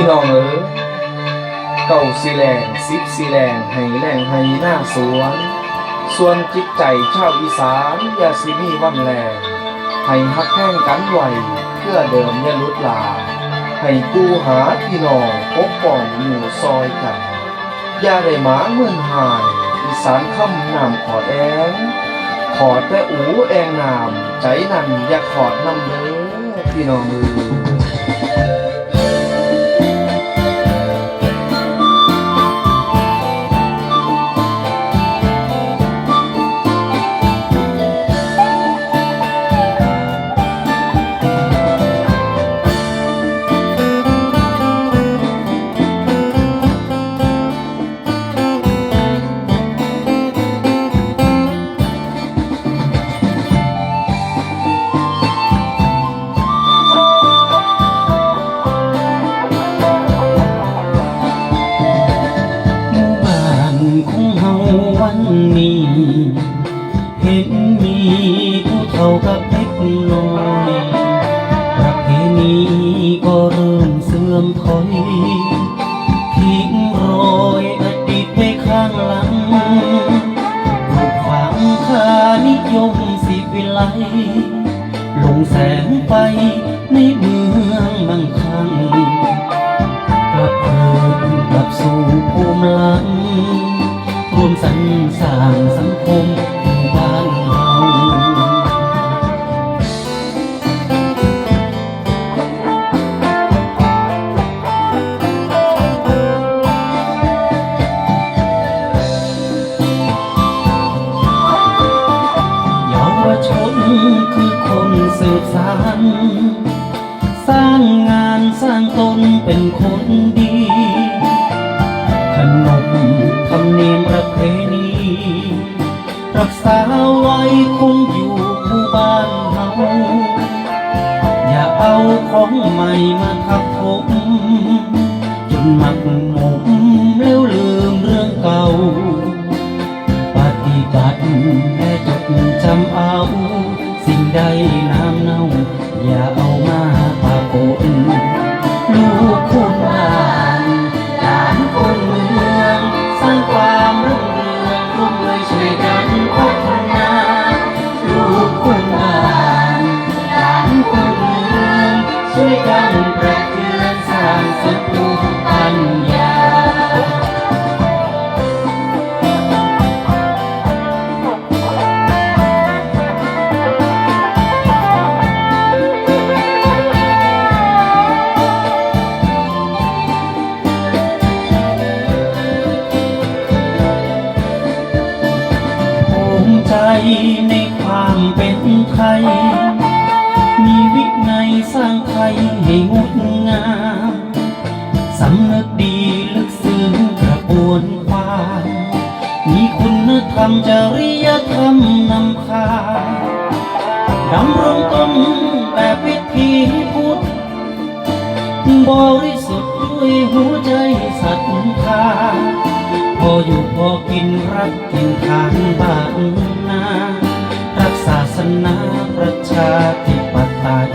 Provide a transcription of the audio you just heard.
พี่น้องเอ๋ยเก่าสีแรงสิบสีแรงให้แรงให้หน้าสวน ส่วนจิตใจชาวอีสานอย่าสิมีวันแรงให้ฮักแห้งกันไหวเพื่อเดิมอย่าลุดลา ให้กูหาพี่น้องปกป้องอยู่ซอยกันอย่าได้หมาเมื่อหายอีสานคำนำขอดแองขอดแต่อูแองนามใจนั่นอย่าขอดนำเด้อพี่น้องเอ๋ ล็กน้อยประเพณีก็เริ่มเสื่อมถอยทิ้งรอยอดีตไปข้างหลังปลูกฝังค่านิยมสิวิไลลงแสงไปในเมือง สืบสานสร้างงานสร้างตนเป็นคนดี ขนบธรรมเนียมประเพณีรักษาไว้คงอยู่คู่บ้านเฮาอย่าเอาของใหม่มาทับถมจนหมักหมมแล้วลืมเรื่องเก่า ปฏิบัติและจดจำเอา ใดน้ำเน่าอย่า ธรรมจริยธรรมนำพาดำรงตนแบบวิถีพุทธบริสุทธิ์ด้วยหัวใจศรัทธาพออยู่พอกินรับกินทานบ้านนารักศาสนาประชาธิปไตย